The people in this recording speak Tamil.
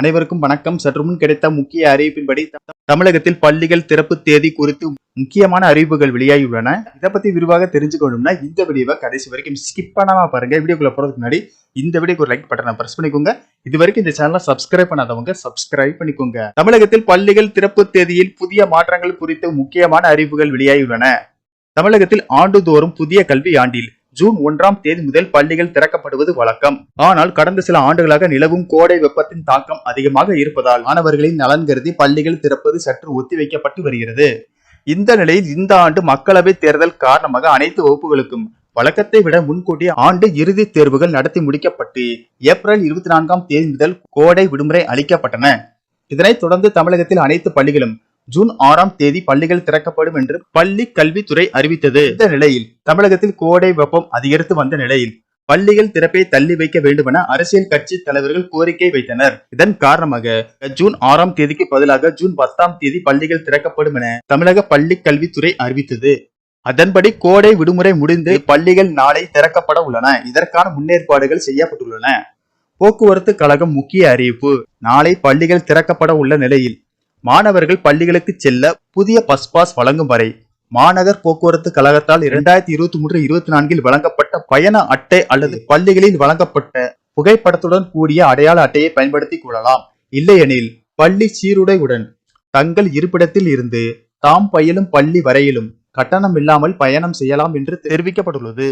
அனைவருக்கும் வணக்கம். சற்று முன் கிடைத்த முக்கிய அறிவிப்பின்படி தமிழகத்தில் பள்ளிகள் திறப்பு தேதி குறித்து முக்கியமான அறிவிப்புகள் வெளியாகியுள்ளன. இதை பத்தி விரிவாக தெரிஞ்சுக்கணும்னா இந்த வீடியோவை கடைசி வரைக்கும் ஸ்கிப் பண்ணாம பாருங்க. வீடியோக்குள்ள போறதுக்கு முன்னாடி இந்த வீடியோக்கு ஒரு லைக் பட்டனை பிரஸ் பண்ணிக்கோங்க. இது வரைக்கும் இந்த சேனலை சப்ஸ்கிரைப் பண்ணாதவங்க சப்ஸ்கிரைப் பண்ணிக்கோங்க. தமிழகத்தில் பள்ளிகள் திறப்பு தேதியில் புதிய மாற்றங்கள் குறித்து முக்கியமான அறிவிப்புகள் வெளியாகியுள்ளன. தமிழகத்தில் ஆண்டுதோறும் புதிய கல்வி ஆண்டில் ஜூன் ஒன்றாம் தேதி முதல் பள்ளிகள் திறக்கப்படுவது வழக்கம். ஆனால் கடந்த சில ஆண்டுகளாக நிலவும் கோடை வெப்பத்தின் தாக்கம் அதிகமாக இருப்பதால் மாணவர்களின் நலன் கருதி பள்ளிகள் திறப்பது சற்று ஒத்திவைக்கப்பட்டு வருகிறது. இந்த நிலையில் இந்த ஆண்டு மக்களவை தேர்தல் காரணமாக அனைத்து வகுப்புகளுக்கும் வழக்கத்தை விட முன்கூட்டிய ஆண்டு இறுதித் தேர்வுகள் நடத்தி முடிக்கப்பட்டு ஏப்ரல் இருபத்தி நான்காம் தேதி முதல் கோடை விடுமுறை அளிக்கப்பட்டன. இதனைத் தொடர்ந்து தமிழகத்தில் அனைத்து பள்ளிகளும் ஜூன் ஆறாம் தேதி பள்ளிகள் திறக்கப்படும் என்று பள்ளி கல்வித்துறை அறிவித்தது. இந்த நிலையில் தமிழகத்தில் கோடை வெப்பம் அதிகரித்து வந்த நிலையில் பள்ளிகள் திறப்பை தள்ளி வைக்க வேண்டுமென அரசியல் கட்சி தலைவர்கள் கோரிக்கை வைத்தனர். இதன் காரணமாக ஜூன் ஆறாம் தேதிக்கு பதிலாக ஜூன் பத்தாம் தேதி பள்ளிகள் திறக்கப்படும் என தமிழக பள்ளி கல்வித்துறை அறிவித்தது. அதன்படி கோடை விடுமுறை முடிந்து பள்ளிகள் நாளை திறக்கப்பட உள்ளன. இதற்கான முன்னேற்பாடுகள் செய்யப்பட்டுள்ளன. போக்குவரத்து கழகம் முக்கிய அறிவிப்பு. நாளை பள்ளிகள் திறக்கப்பட உள்ள நிலையில் மாணவர்கள் பள்ளிகளுக்கு செல்ல புதிய பஸ் பாஸ் வழங்கும் வரை மாநகர் போக்குவரத்து கழகத்தால் இரண்டாயிரத்தி இருபத்தி மூன்று இருபத்தி நான்கில் வழங்கப்பட்ட பயண அட்டை அல்லது பள்ளிகளில் வழங்கப்பட்ட புகைப்படத்துடன் கூடிய அடையாள அட்டையை பயன்படுத்திக் கொள்ளலாம். இல்லையெனில் பள்ளி சீருடையுடன் தங்கள் இருப்பிடத்தில் இருந்து தாம் பயிலும் பள்ளி வரையிலும் கட்டணம் இல்லாமல் பயணம் செய்யலாம் என்று தெரிவிக்கப்பட்டுள்ளது.